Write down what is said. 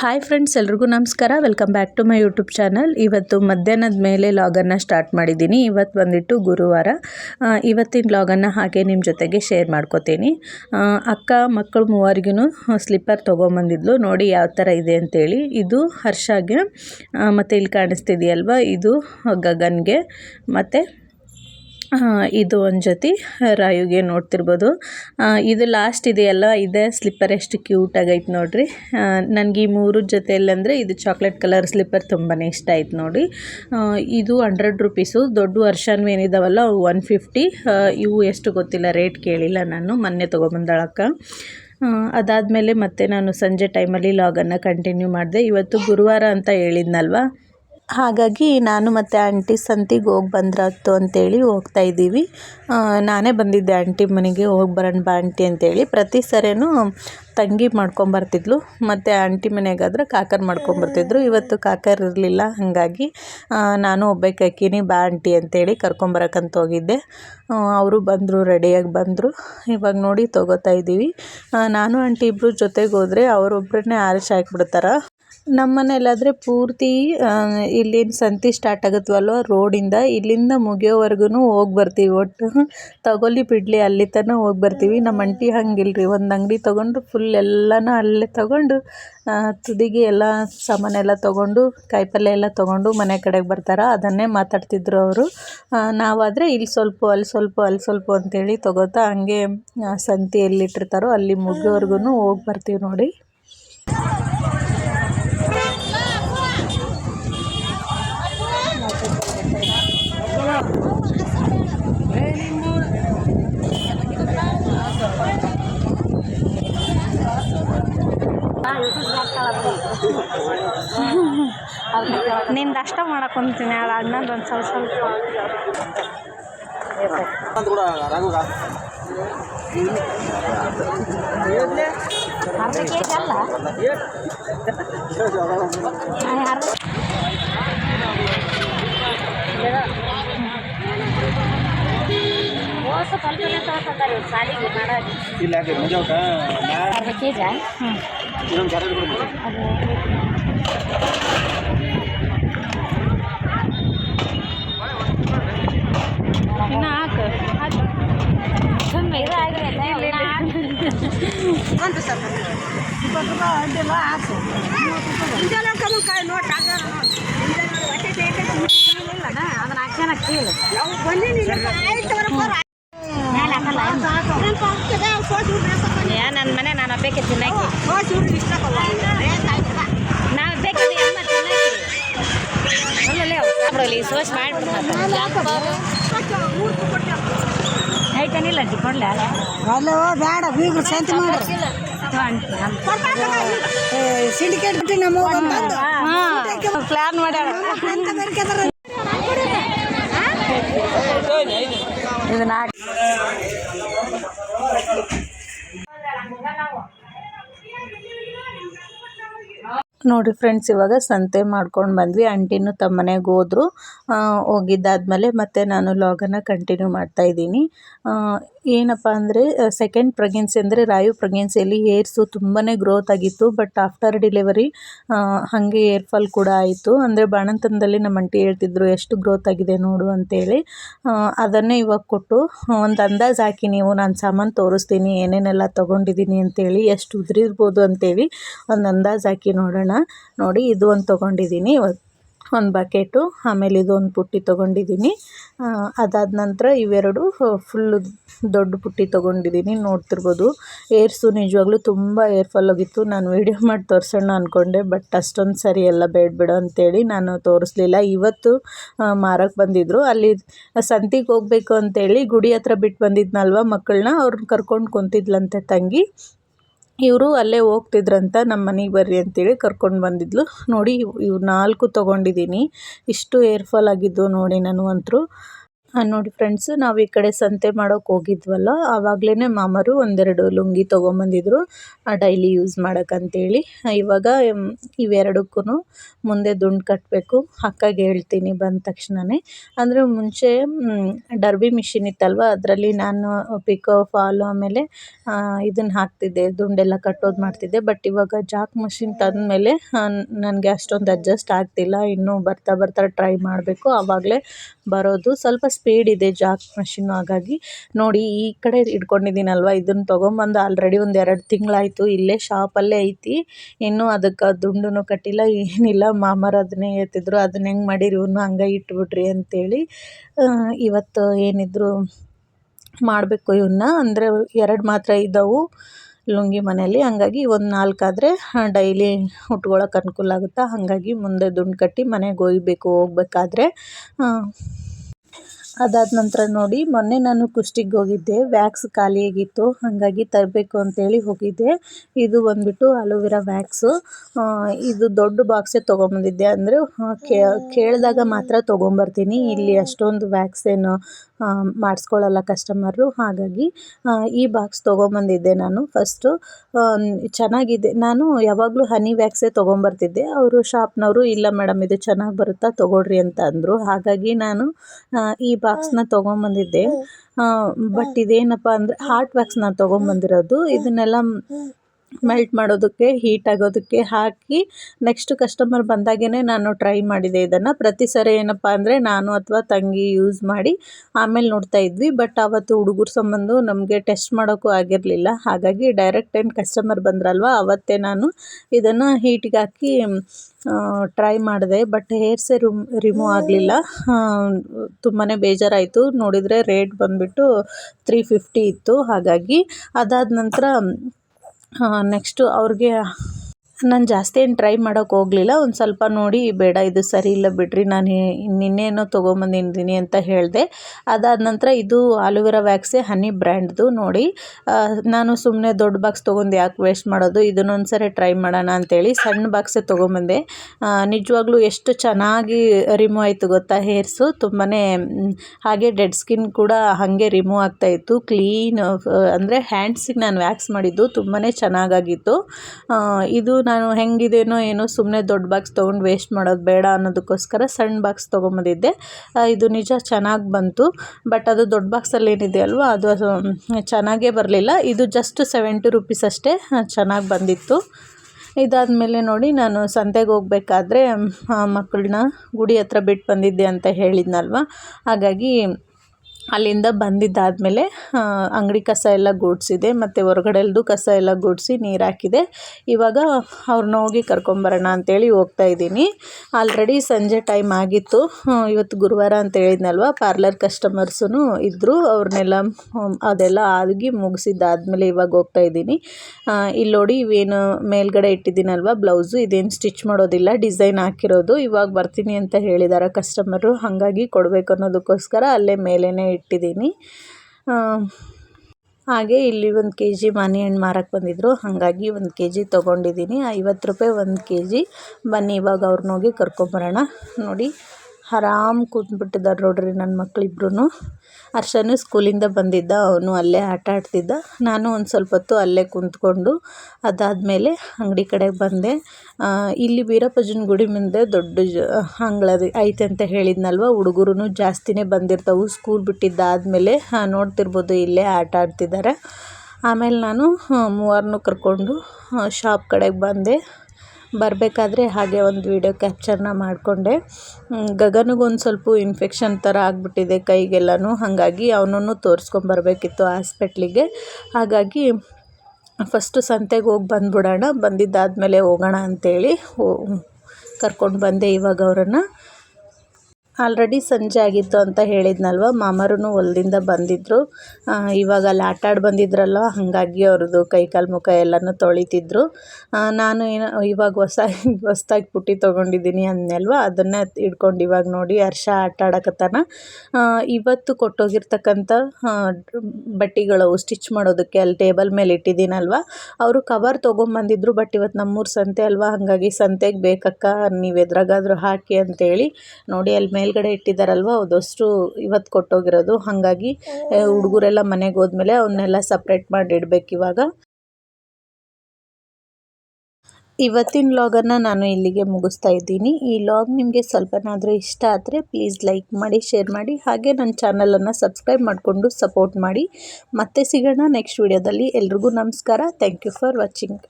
Hi friends ಎಲ್ರಿಗೂ ನಮಸ್ಕಾರ. Welcome back to my YouTube channel ಇವತ್ತು ಮಧ್ಯಾಹ್ನದ ಮೇಲೆ ಲಾಗನ್ನು ಸ್ಟಾರ್ಟ್ ಮಾಡಿದ್ದೀನಿ. ಇವತ್ತು ಬಂದಿಟ್ಟು ಗುರುವಾರ. ಇವತ್ತಿನ ಲಾಗನ್ನು ಹಾಗೆ ನಿಮ್ಮ ಜೊತೆಗೆ ಶೇರ್ ಮಾಡ್ಕೋತೀನಿ. ಅಕ್ಕ, ಮಕ್ಕಳು ಮೂವರಿಗೂ ಸ್ಲಿಪ್ಪರ್ ತೊಗೊಂಬಂದಿದ್ಲು. ನೋಡಿ ಯಾವ ಥರ ಇದೆ ಅಂತೇಳಿ. ಇದು ಹರ್ಷಾಗೆ ಮತ್ತು ಇಲ್ಲಿ ಕಾಣಿಸ್ತಿದೆಯಲ್ವ? ಇದು ಗಗನ್ಗೆ, ಮತ್ತು ಇದು ಒಂದು ಜೊತೆ ರಾಯುಗೆ ನೋಡ್ತಿರ್ಬೋದು. ಇದು ಲಾಸ್ಟ್ ಇದೆಯಲ್ಲ ಇದೆ ಸ್ಲಿಪ್ಪರ್ ಎಷ್ಟು ಕ್ಯೂಟ್ ಆಗೈತೆ ನೋಡ್ರಿ. ನನಗೆ ಈ ಮೂರು ಜೊತೆಯಲ್ಲಿ ಅಂದರೆ ಇದು ಚಾಕ್ಲೇಟ್ ಕಲರ್ ಸ್ಲಿಪ್ಪರ್ ತುಂಬಾ ಇಷ್ಟ ಆಯ್ತು ನೋಡಿ. ಇದು ಹಂಡ್ರೆಡ್ ರುಪೀಸು ದೊಡ್ಡ ವರ್ಷನ್ ಏನಿದಾವಲ್ಲ ಒನ್ ಫಿಫ್ಟಿ ಇವು ಎಷ್ಟು ಗೊತ್ತಿಲ್ಲ ರೇಟ್ ಕೇಳಿಲ್ಲ ನಾನು, ಮೊನ್ನೆ ತೊಗೊಬಂದಳಕ್ಕ. ಅದಾದಮೇಲೆ ಮತ್ತೆ ನಾನು ಸಂಜೆ ಟೈಮಲ್ಲಿ ಲಾಗನ್ನು ಕಂಟಿನ್ಯೂ ಮಾಡಿದೆ. ಇವತ್ತು ಗುರುವಾರ ಅಂತ ಹೇಳಿದ್ನಲ್ವ? ಹಾಗಾಗಿ ನಾನು ಮತ್ತು ಆಂಟಿ ಸಂತಿಗೆ ಹೋಗಿ ಬಂದ್ರಾಯ್ತು ಅಂತೇಳಿ ಹೋಗ್ತಾ ಇದ್ದೀವಿ. ನಾನೇ ಬಂದಿದ್ದೆ ಆಂಟಿ ಮನೆಗೆ ಹೋಗಿ ಬರೋಣ ಬಾ ಆಂಟಿ ಅಂತೇಳಿ. ಪ್ರತಿ ಸರಿನೂ ತಂಗಿ ಮಾಡ್ಕೊಂಬರ್ತಿದ್ಲು ಮತ್ತು ಆಂಟಿ ಮನೆಗಾದ್ರೆ ಕಾಕರ್ ಮಾಡ್ಕೊಂಬರ್ತಿದ್ರು ಇವತ್ತು ಕಾಕರ್ ಇರಲಿಲ್ಲ, ಹಾಗಾಗಿ ನಾನು ಒಬ್ಬಾಕಿ ಬಾ ಆಂಟಿ ಅಂತೇಳಿ ಕರ್ಕೊಂಬರಕ್ಕಂತ ಹೋಗಿದ್ದೆ. ಅವರು ಬಂದರು, ರೆಡಿಯಾಗಿ ಬಂದರು. ಇವಾಗ ನೋಡಿ ತೊಗೋತಾ ಇದ್ದೀವಿ. ನಾನು ಆಂಟಿ ಇಬ್ಬರು ಜೊತೆಗೆ ಹೋದರೆ ಅವರೊಬ್ಬರನ್ನೇ ಆರಿಸಿ ಹಾಕ್ಬಿಡ್ತಾರೆ? ನಮ್ಮ ಮನೇಲಾದರೆ ಪೂರ್ತಿ ಇಲ್ಲಿನ ಸಂತೆ ಸ್ಟಾರ್ಟ್ ಆಗುತ್ತವಲ್ವ ರೋಡಿಂದ ಇಲ್ಲಿಂದ ಮುಗಿಯೋವರೆಗೂ ಹೋಗಿ ಬರ್ತೀವಿ. ಒಟ್ಟು ತಗೊಳ್ಳಿ ಬಿಡಲಿ, ಅಲ್ಲಿ ತನಕ ಹೋಗಿ ಬರ್ತೀವಿ. ನಮ್ಮ ಅಂಟಿ ಹಂಗಿಲ್ರಿ. ಒಂದು ಅಂಗಡಿ ತೊಗೊಂಡು ಫುಲ್ ಎಲ್ಲನೂ ಅಲ್ಲೇ ತೊಗೊಂಡು ತುದಿಗೆ ಎಲ್ಲ ಸಾಮಾನೆಲ್ಲ ತೊಗೊಂಡು ಕಾಯಿಪಲ್ಯ ಎಲ್ಲ ತೊಗೊಂಡು ಮನೆ ಕಡೆಗೆ ಬರ್ತಾರೆ. ಅದನ್ನೇ ಮಾತಾಡ್ತಿದ್ರು ಅವರು. ನಾವಾದರೆ ಇಲ್ಲಿ ಸ್ವಲ್ಪ ಅಲ್ಲಿ ಸ್ವಲ್ಪ ಅಲ್ಲಿ ಸ್ವಲ್ಪ ಅಂತೇಳಿ ತೊಗೋತಾ ಹಂಗೆ ಸಂತೆ ಎಲ್ಲಿಟ್ಟಿರ್ತಾರೋ ಅಲ್ಲಿ ಮುಗಿಯೋವರೆಗೂ ಹೋಗಿ ಬರ್ತೀವಿ ನೋಡಿ. ನಿಂದು ಅಷ್ಟ ಮಾಡಕೊಂತೀನಿ ಕುಂತೀನಿ ಅಲ್ಲ ಅನ್ನೋದು ಒಂದು ಸ್ವಲ್ಪ ಸ್ವಲ್ಪ. ಅರ್ಧ ಕೆ ಜಿ ಅಲ್ಲ ಇಲ್ಲ ಅರ್ಧ ಕೆ ಜಿ ಹ್ಞೂ ಇನ್ನೊಂದು ಕ್ಯಾರೆಟ್ ಕೊಡ್ಬೋದು ಅದು ಇನ್ನು ಹಾಕು ಹಾಕು ಸುಮ್ಮನೆ ಇದು ಆಗಿರಲ್ಲ ಅದನ್ನ ಹಾಕ್ಯಾನ ಹಾಕ್ತೀವಿ ಮೇಲೆ ಹಾಕಲ್ಲ ಏ ನನ್ನ ಮನೆ ನಾನು ಬೇಕೆ ತಿನ್ನಕ್ಕೆ ನಾವು ಬೇಕೆ ಸಾಬ್ರಲ್ಲಿ ಸೋಸ್ ಮಾಡ್ಬಿಡ್ತಾರೆ. ಕೊಡ್ಲ? ಅಲ್ಲೋ ಬೇಡ ಬೀಗ್ರು ಶಾಂತಿ ಮಾಡ್ರಿ ಸಿಂಡಿಕೇಟ್ ಬಿಟ್ಟು ನಮ್ಮ ಪ್ಲಾನ್ ಮಾಡ್ಯಾಳ. ಇದನ್ನ ಹಾಕಿ ನೋಡಿ ಫ್ರೆಂಡ್ಸ್ ಇವಾಗ ಸಂತೆ ಮಾಡ್ಕೊಂಡು ಬಂದ್ವಿ. ಆಂಟಿನೂ ತಮ್ಮ ಮನೆಗೆ ಹೋದ್ರು. ಹೋಗಿದ್ದಾದ್ಮೇಲೆ ಮತ್ತೆ ನಾನು ಲಾಗನ್ನು ಕಂಟಿನ್ಯೂ ಮಾಡ್ತಾ ಇದ್ದೀನಿ. ಏನಪ್ಪ ಅಂದರೆ ಸೆಕೆಂಡ್ ಪ್ರೆಗ್ನೆನ್ಸಿ ಅಂದರೆ ರಾಯು ಪ್ರೆಗ್ನೆನ್ಸಿಯಲ್ಲಿ ಹೇರ್ಸು ತುಂಬಾ ಗ್ರೋತ್ ಆಗಿತ್ತು ಬಟ್ ಆಫ್ಟರ್ ಡೆಲಿವರಿ ಹಾಗೆ ಏರ್ ಫಾಲ್ ಕೂಡ ಆಯಿತು. ಅಂದರೆ ಬಾಣಂತನದಲ್ಲಿ ನಮ್ಮ ಅಂಟಿ ಹೇಳ್ತಿದ್ರು, ಎಷ್ಟು ಗ್ರೋತ್ ಆಗಿದೆ ನೋಡು ಅಂತೇಳಿ. ಅದನ್ನೇ ಇವಾಗ ಕೊಟ್ಟು ಒಂದು ಅಂದಾಜು ಹಾಕಿ ನೀವು, ನಾನು ಸಾಮಾನು ತೋರಿಸ್ತೀನಿ, ಏನೇನೆಲ್ಲ ತೊಗೊಂಡಿದ್ದೀನಿ ಅಂತೇಳಿ, ಎಷ್ಟು ಉದುರಿರ್ಬೋದು ಅಂತೇಳಿ, ಒಂದು ಅಂದಾಜು ಹಾಕಿ ನೋಡೋಣ. ನೋಡಿ, ಇದು ಒಂದು ತೊಗೊಂಡಿದ್ದೀನಿ ಒಂದು ಬಕೆಟು, ಆಮೇಲೆ ಇದೊಂದು ಪುಟ್ಟಿ ತೊಗೊಂಡಿದ್ದೀನಿ. ಅದಾದ ನಂತರ ಇವೆರಡು ಫುಲ್ಲು ದೊಡ್ಡ ಪುಟ್ಟಿ ತೊಗೊಂಡಿದ್ದೀನಿ, ನೋಡ್ತಿರ್ಬೋದು. ಏರ್ಸು ನಿಜವಾಗ್ಲೂ ತುಂಬ ಏರ್ ಫಾಲ್ ಹೋಗಿತ್ತು ನಾನು ವೀಡಿಯೋ ಮಾಡಿ ತೋರಿಸೋಣ ಅಂದ್ಕೊಂಡೆ ಬಟ್ ಅಷ್ಟೊಂದು ಸರಿ ಎಲ್ಲ ಬೇಡ ಬಿಡು ಅಂತೇಳಿ ನಾನು ತೋರಿಸ್ಲಿಲ್ಲ. ಇವತ್ತು ಮಾರಕ್ಕೆ ಬಂದಿದ್ದರು ಅಲ್ಲಿ ಸಂತಿಗೆ ಹೋಗ್ಬೇಕು ಅಂತೇಳಿ ಗುಡಿ ಹತ್ರ ಬಿಟ್ಟು ಬಂದಿದ್ನಲ್ವ ಮಕ್ಕಳನ್ನ, ಅವ್ರನ್ನ ಕರ್ಕೊಂಡು ಕುಂತಿದ್ಲಂತೆ ತಂಗಿ. ಇವರು ಅಲ್ಲೇ ಹೋಗ್ತಿದ್ರಂತ ನಮ್ಮ ಮನೆಗೆ ಬರ್ರಿ ಅಂತೇಳಿ ಕರ್ಕೊಂಡು ಬಂದಿದ್ಲು. ನೋಡಿ ಇವು ನಾಲ್ಕು ತೊಗೊಂಡಿದ್ದೀನಿ ಇಷ್ಟು ಏರ್ಫಾಲ್ ಆಗಿದ್ದು ನೋಡಿ ನಾನು ಅಂತೂ. ನೋಡಿ ಫ್ರೆಂಡ್ಸ್ ನಾವು ಈ ಕಡೆ ಸಂತೆ ಮಾಡೋಕೆ ಹೋಗಿದ್ವಲ್ಲ ಆವಾಗಲೇ ಮಾಮರು ಒಂದೆರಡು ಲುಂಗಿ ತೊಗೊಂಬಂದಿದ್ರು ಡೈಲಿ ಯೂಸ್ ಮಾಡೋಕ್ಕಂತೇಳಿ. ಇವಾಗ ಇವೆರಡಕ್ಕೂ ಮುಂದೆ ದುಂಡು ಕಟ್ಟಬೇಕು ಅಕ್ಕಗೆ ಹೇಳ್ತೀನಿ ಬಂದ ತಕ್ಷಣವೇ ಅಂದರೆ ಮುಂಚೆ ಡರ್ಬಿ ಮಿಷಿನ್ ಇತ್ತಲ್ವ, ಅದರಲ್ಲಿ ನಾನು ಪಿಕೋ ಫಾಲು ಆಮೇಲೆ ಇದನ್ನು ಹಾಕ್ತಿದ್ದೆ, ದುಂಡೆಲ್ಲ ಕಟ್ಟೋದು ಮಾಡ್ತಿದ್ದೆ. ಬಟ್ ಇವಾಗ ಜಾಕ್ ಮಷಿನ್ ತಂದಮೇಲೆ ನನಗೆ ಅಷ್ಟೊಂದು ಅಡ್ಜಸ್ಟ್ ಆಗ್ತಿಲ್ಲ. ಇನ್ನೂ ಬರ್ತಾ ಬರ್ತಾ ಟ್ರೈ ಮಾಡಬೇಕು. ಆವಾಗಲೇ ಬರೋದು ಸ್ವಲ್ಪ ಸ್ಪೀಡ್ ಇದೆ ಜಾಕ್ ಮಷಿನ್ನು ಹಾಗಾಗಿ ನೋಡಿ ಈ ಕಡೆ ಇಟ್ಕೊಂಡಿದ್ದೀನಲ್ವ, ಇದನ್ನು ತೊಗೊಂಬಂದು ಆಲ್ರೆಡಿ ಒಂದು ಎರಡು ತಿಂಗಳಾಯಿತು, ಇಲ್ಲೇ ಶಾಪಲ್ಲೇ ಐತಿ. ಇನ್ನೂ ಅದಕ್ಕೆ ದುಂಡು ಕಟ್ಟಿಲ್ಲ, ಏನಿಲ್ಲ, ಮಾಮರ ಅದನ್ನೇ ಹೇಳ್ತಿದ್ರು, ಅದನ್ನ ಹೆಂಗೆ ಮಾಡಿರಿ, ಇವನು ಹಂಗೆ ಇಟ್ಬಿಟ್ರಿ ಅಂತೇಳಿ. ಇವತ್ತು ಏನಿದ್ರು ಮಾಡಬೇಕು ಇವನ್ನ ಅಂದರೆ ಎರಡು ಮಾತ್ರ ಇದ್ದವು ಲುಂಗಿ ಮನೆಯಲ್ಲಿ. ಹಂಗಾಗಿ ಒಂದು ನಾಲ್ಕಾದರೆ ಡೈಲಿ ಉಟ್ಕೊಳ್ಳೋಕೆ ಅನುಕೂಲ ಆಗುತ್ತಾ? ಹಾಗಾಗಿ ಮುಂದೆ ದುಂಡು ಕಟ್ಟಿ ಮನೆಗೆ ಒಯ್ಬೇಕು, ಹೋಗ್ಬೇಕಾದ್ರೆ ಅದಾದ ನಂತರ ನೋಡಿ, ಮೊನ್ನೆ ನಾನು ಕುಷ್ಟಿಗೆ ಹೋಗಿದ್ದೆ, ವ್ಯಾಕ್ಸ್ ಖಾಲಿಯಾಗಿತ್ತು ಹಾಗಾಗಿ ತರಬೇಕು ಅಂತೇಳಿ ಹೋಗಿದ್ದೆ. ಇದು ಬಂದ್ಬಿಟ್ಟು ಅಲೋವೆರಾ ವ್ಯಾಕ್ಸು. ಇದು ದೊಡ್ಡ ಬಾಕ್ಸೇ ತೊಗೊಂಬಂದಿದ್ದೆ. ಅಂದರೆ ಕೇಳಿದಾಗ ಮಾತ್ರ ತೊಗೊಂಬರ್ತೀನಿ. ಇಲ್ಲಿ ಅಷ್ಟೊಂದು ವ್ಯಾಕ್ಸ್ ಏನು ಮಾಡಿಸ್ಕೊಳ್ಳಲ್ಲ ಕಸ್ಟಮರು ಹಾಗಾಗಿ ಈ ಬಾಕ್ಸ್ ತೊಗೊಂಬಂದಿದ್ದೆ ನಾನು ಫಸ್ಟು ಚೆನ್ನಾಗಿದೆ. ನಾನು ಯಾವಾಗಲೂ ಹನಿ ವ್ಯಾಕ್ಸೇ ತೊಗೊಂಬರ್ತಿದ್ದೆ. ಅವರು ಶಾಪ್ನವರು ಇಲ್ಲ ಮೇಡಮ್ ಇದು ಚೆನ್ನಾಗಿ ಬರುತ್ತಾ, ತೊಗೊಳ್ರಿ ಅಂತ ಅಂದರು. ಹಾಗಾಗಿ ನಾನು ಈ ಬಾಕ್ಸ್ನ ತೊಗೊಂಬಂದಿದ್ದೆ. ಬಟ್ ಇದೇನಪ್ಪ ಅಂದರೆ ಹಾರ್ಟ್ ವ್ಯಾಕ್ಸ್ ನಾನು ತೊಗೊಂಬಂದಿರೋದು. ಇದನ್ನೆಲ್ಲ ಮೆಲ್ಟ್ ಮಾಡೋದಕ್ಕೆ ಹೀಟ್ ಆಗೋದಕ್ಕೆ ಹಾಕಿ ನೆಕ್ಸ್ಟ್ ಕಸ್ಟಮರ್ ಬಂದಾಗೇ ನಾನು ಟ್ರೈ ಮಾಡಿದೆ ಇದನ್ನು. ಪ್ರತಿ ಸರಿ ಏನಪ್ಪ ಅಂದರೆ ನಾನು ಅಥವಾ ತಂಗಿ ಯೂಸ್ ಮಾಡಿ ಆಮೇಲೆ ನೋಡ್ತಾ ಇದ್ವಿ. ಬಟ್ ಆವತ್ತು ಹುಡುಗರ ಸಂಬಂಧ ನಮಗೆ ಟೆಸ್ಟ್ ಮಾಡೋಕ್ಕೂ ಆಗಿರಲಿಲ್ಲ. ಹಾಗಾಗಿ ಡೈರೆಕ್ಟ್ ಏನು ಕಸ್ಟಮರ್ ಬಂದ್ರಲ್ವ, ಅವತ್ತೇ ನಾನು ಇದನ್ನು ಹೀಟಿಗೆ ಹಾಕಿ ಟ್ರೈ ಮಾಡಿದೆ. ಬಟ್ ಹೇರ್ಸೇ ರಿಮ್ ರಿಮೂವ್ ಆಗಲಿಲ್ಲ. ತುಂಬಾ ಬೇಜಾರಾಯಿತು. ನೋಡಿದರೆ ರೇಟ್ ಬಂದುಬಿಟ್ಟು ತ್ರೀ ಫಿಫ್ಟಿ ಇತ್ತು. ಹಾಗಾಗಿ ಅದಾದ ನಂತರ ನೆಕ್ಸ್ಟು ಅವ್ರಿಗೆ ನಾನು ಜಾಸ್ತಿ ಏನು ಟ್ರೈ ಮಾಡೋಕ್ಕೆ ಹೋಗಲಿಲ್ಲ. ಒಂದು ಸ್ವಲ್ಪ ನೋಡಿ, ಬೇಡ ಇದು ಸರಿ ಇಲ್ಲ ಬಿಡ್ರಿ, ನಾನು ನಿನ್ನೇನೋ ತೊಗೊಂಬಂದಿದ್ದೀನಿ ಅಂತ ಹೇಳಿದೆ. ಅದಾದ ನಂತರ ಇದು ಆಲೋವೆರಾ ವ್ಯಾಕ್ಸೆ ಹನಿ ಬ್ರ್ಯಾಂಡ್ದು ನೋಡಿ. ನಾನು ಸುಮ್ಮನೆ ದೊಡ್ಡ ಬಾಕ್ಸ್ ತೊಗೊಂಡು ಯಾಕೆ ವೇಸ್ಟ್ ಮಾಡೋದು ಇದನ್ನೊಂದು ಸರಿ ಟ್ರೈ ಮಾಡೋಣ ಅಂತೇಳಿ ಸಣ್ಣ ಬಾಕ್ಸೇ ತೊಗೊಂಬಂದೆ. ನಿಜವಾಗ್ಲೂ ಎಷ್ಟು ಚೆನ್ನಾಗಿ ರಿಮೂವ್ ಆಯಿತು ಗೊತ್ತಾ ಹೇರ್ಸು? ತುಂಬಾ ಹಾಗೆ ಡೆಡ್ ಸ್ಕಿನ್ ಕೂಡ ಹಾಗೆ ರಿಮೂವ್ ಆಗ್ತಾಯಿತ್ತು ಕ್ಲೀನ್, ಅಂದರೆ ಹ್ಯಾಂಡ್ಸಿಗೆ ನಾನು ವ್ಯಾಕ್ಸ್ ಮಾಡಿದ್ದು ತುಂಬಾ ಚೆನ್ನಾಗಾಗಿತ್ತು. ಇದು ನಾನು ಹೆಂಗಿದೇನೋ ಏನೋ ಸುಮ್ಮನೆ ದೊಡ್ಡ ಬಾಕ್ಸ್ ತೊಗೊಂಡು ವೇಸ್ಟ್ ಮಾಡೋದು ಬೇಡ ಅನ್ನೋದಕ್ಕೋಸ್ಕರ ಸಣ್ಣ ಬಾಕ್ಸ್ ತೊಗೊಂಬಂದಿದ್ದೆ. ಇದು ನಿಜ ಚೆನ್ನಾಗಿ ಬಂತು. ಬಟ್ ಅದು ದೊಡ್ಡ ಬಾಕ್ಸಲ್ಲಿ ಏನಿದೆ ಅಲ್ವಾ? ಅದು ಚೆನ್ನಾಗೇ ಬರಲಿಲ್ಲ. ಇದು ಜಸ್ಟ್ ಸೆವೆಂಟಿ ರುಪೀಸ್ ಅಷ್ಟೇ ಚೆನ್ನಾಗಿ ಬಂದಿತ್ತು. ಇದಾದಮೇಲೆ ನೋಡಿ, ನಾನು ಸಂತೆಗೆ ಹೋಗ್ಬೇಕಾದ್ರೆ ಮಕ್ಕಳನ್ನ ಗುಡಿ ಹತ್ರ ಬಿಟ್ಟು ಬಂದಿದ್ದೆ ಅಂತ ಹೇಳಿದ್ನಲ್ವ? ಹಾಗಾಗಿ ಅಲ್ಲಿಂದ ಬಂದಿದ್ದಾದಮೇಲೆ ಅಂಗಡಿ ಕಸ ಎಲ್ಲ ಗುಡಿಸಿದೆ, ಮತ್ತು ಹೊರಗಡೆಲ್ದು ಕಸ ಎಲ್ಲ ಗುಡಿಸಿ ನೀರು ಹಾಕಿದೆ. ಇವಾಗ ಅವ್ರನ್ನ ಹೋಗಿ ಕರ್ಕೊಂಬರೋಣ ಅಂತೇಳಿ ಹೋಗ್ತಾ ಇದ್ದೀನಿ. ಆಲ್ರೆಡಿ ಸಂಜೆ ಟೈಮ್ ಆಗಿತ್ತು. ಇವತ್ತು ಗುರುವಾರ ಅಂತ ಹೇಳಿದ್ನಲ್ವ ಪಾರ್ಲರ್ ಕಸ್ಟಮರ್ಸೂ ಇದ್ದರು ಅವ್ರನ್ನೆಲ್ಲ ಅದೆಲ್ಲ ಆಗಿ ಮುಗಿಸಿದ್ದಾದಮೇಲೆ ಇವಾಗ ಹೋಗ್ತಾ ಇದ್ದೀನಿ. ಇಲ್ಲಿ ನೋಡಿ ಇವೇನು ಮೇಲ್ಗಡೆ ಇಟ್ಟಿದ್ದೀನಲ್ವ ಬ್ಲೌಸು ಇದೇನು ಸ್ಟಿಚ್ ಮಾಡೋದಿಲ್ಲ ಡಿಸೈನ್ ಹಾಕಿರೋದು. ಇವಾಗ ಬರ್ತೀನಿ ಅಂತ ಹೇಳಿದ್ದಾರೆ ಕಸ್ಟಮರು ಹಾಗಾಗಿ ಕೊಡಬೇಕು ಅನ್ನೋದಕ್ಕೋಸ್ಕರ ಅಲ್ಲೇ ಮೇಲೇ ಇಟ್ಟಿದ್ದೀನಿ. ಹಾಗೆ ಇಲ್ಲಿ ಒಂದು ಕೆ ಜಿ ಮಾವಿನಹಣ್ಣು ಮಾರಕ್ಕೆ ಬಂದಿದ್ದರು ಹಾಗಾಗಿ ಒಂದು ಕೆ ಜಿ ತೊಗೊಂಡಿದ್ದೀನಿ. ಐವತ್ತು ರೂಪಾಯಿ ಒಂದು ಕೆ ಜಿ ಬನ್ನಿ, ಇವಾಗ ಅವ್ರನ್ನೋಗಿ ಕರ್ಕೊಂಬರೋಣ. ನೋಡಿ, ಆರಾಮ್ ಕೂತ್ಬಿಟ್ಟಿದ್ದಾರೆ ನೋಡ್ರಿ ನನ್ನ ಮಕ್ಕಳಿಬ್ರು ಹರ್ಷನೂ ಸ್ಕೂಲಿಂದ ಬಂದಿದ್ದ, ಅವನು ಅಲ್ಲೇ ಆಟ ಆಡ್ತಿದ್ದ. ನಾನು ಒಂದು ಸ್ವಲ್ಪ ಹೊತ್ತು ಅಲ್ಲೇ ಕುಂತ್ಕೊಂಡು ಅದಾದಮೇಲೆ ಅಂಗಡಿ ಕಡೆಗೆ ಬಂದೆ. ಇಲ್ಲಿ ವೀರಪ್ಪಜ್ಜನ ಗುಡಿ ಮುಂದೆ ದೊಡ್ಡ ಜ ಅಂಗಳದ ಐತೆ ಅಂತ ಹೇಳಿದ್ನಲ್ವ? ಹುಡುಗರು ಜಾಸ್ತಿನೇ ಬಂದಿರ್ತವೆ. ಸ್ಕೂಲ್ ಬಿಟ್ಟಿದ್ದಾದಮೇಲೆ ನೋಡ್ತಿರ್ಬೋದು ಇಲ್ಲೇ ಆಟ ಆಡ್ತಿದ್ದಾರೆ ಆಮೇಲೆ ನಾನು ಮೂವರನ್ನು ಕರ್ಕೊಂಡು ಶಾಪ್ ಕಡೆಗೆ ಬಂದೆ. ಬರಬೇಕಾದ್ರೆ ಹಾಗೆ ಒಂದು ವೀಡಿಯೋ ಕ್ಯಾಪ್ಚರ್ನ ಮಾಡಿಕೊಂಡೆ. ಗಗನಿಗೊಂದು ಸ್ವಲ್ಪ ಇನ್ಫೆಕ್ಷನ್ ಥರ ಆಗಿಬಿಟ್ಟಿದೆ ಕೈಗೆಲ್ಲನೂ. ಹಾಗಾಗಿ ಅವನನ್ನು ತೋರಿಸ್ಕೊಂಬರ್ಬೇಕಿತ್ತು ಹಾಸ್ಪೆಟ್ಲಿಗೆ ಹಾಗಾಗಿ ಫಸ್ಟು ಸಂತೆಗೆ ಹೋಗಿ ಬಂದುಬಿಡೋಣ. ಬಂದಿದ್ದಾದಮೇಲೆ ಹೋಗೋಣ ಅಂತೇಳಿ ಹೋ ಕರ್ಕೊಂಡು ಬಂದೆ ಇವಾಗ ಅವರನ್ನು. ಆಲ್ರೆಡಿ ಸಂಜೆ ಆಗಿತ್ತು ಅಂತ ಹೇಳಿದ್ನಲ್ವ ಮಾಮರೂ ಹೊಲದಿಂದ ಬಂದಿದ್ದರು ಇವಾಗ ಅಲ್ಲಿ ಆಟಾಡಿ ಬಂದಿದ್ರಲ್ವ ಹಾಗಾಗಿ ಅವ್ರದ್ದು ಕೈಕಾಲು ಮುಖ ಎಲ್ಲನೂ ತೊಳಿತಿದ್ರು. ನಾನು ಏನು, ಇವಾಗ ಹೊಸ, ಹೊಸ್ದಾಗಿ ಪುಟ್ಟಿ ತೊಗೊಂಡಿದ್ದೀನಿ ಅಂದ್ನಲ್ವ ಅದನ್ನು ಇಟ್ಕೊಂಡು ಇವಾಗ ನೋಡಿ ಹರ್ಷ ಆಟ ಆಡಕತ್ತಾನ ಇವತ್ತು ಕೊಟ್ಟೋಗಿರ್ತಕ್ಕಂಥ ಬಟ್ಟೆಗಳು ಸ್ಟಿಚ್ ಮಾಡೋದಕ್ಕೆ ಅಲ್ಲಿ ಟೇಬಲ್ ಮೇಲೆ ಇಟ್ಟಿದ್ದೀನಲ್ವ, ಅವರು ಕವರ್ ತೊಗೊಂಬಂದಿದ್ರು, ಬಟ್ ಇವತ್ತು ನಮ್ಮೂರು ಸಂತೆ ಅಲ್ವಾ, ಹಾಗಾಗಿ ಸಂತೆಗೆ ಬೇಕಕ್ಕ, ನೀವು ಎದ್ರಾಗಾದರೂ ಹಾಕಿ ಅಂತೇಳಿ ನೋಡಿ ಅಲ್ಲಿ ಮೇಲೆ ಮೇಲ್ಗಡೆ ಇಟ್ಟಿದ್ದಾರಲ್ವ ಅದಷ್ಟು ಇವತ್ತು ಕೊಟ್ಟೋಗಿರೋದು. ಹಾಗಾಗಿ ಹುಡುಗರೆಲ್ಲ ಮನೆಗೆ ಹೋದ್ಮೇಲೆ ಅವನ್ನೆಲ್ಲ ಸಪ್ರೇಟ್ ಮಾಡಿ ಇಡಬೇಕು ಇವಾಗ. ಇವತ್ತಿನ ಲಾಗನ್ನು ನಾನು ಇಲ್ಲಿಗೆ ಮುಗಿಸ್ತಾ ಇದ್ದೀನಿ. ಈ ಲಾಗ್ ನಿಮಗೆ ಸ್ವಲ್ಪನಾದರೂ ಇಷ್ಟ ಆದರೆ ಪ್ಲೀಸ್ ಲೈಕ್ ಮಾಡಿ ಶೇರ್ ಮಾಡಿ, ಹಾಗೆ ನನ್ನ ಚಾನಲನ್ನು ಸಬ್ಸ್ಕ್ರೈಬ್ ಮಾಡಿಕೊಂಡು ಸಪೋರ್ಟ್ ಮಾಡಿ. ಮತ್ತೆ ಸಿಗೋಣ ನೆಕ್ಸ್ಟ್ ವಿಡಿಯೋದಲ್ಲಿ ಎಲ್ರಿಗೂ ನಮಸ್ಕಾರ. Thank you for watching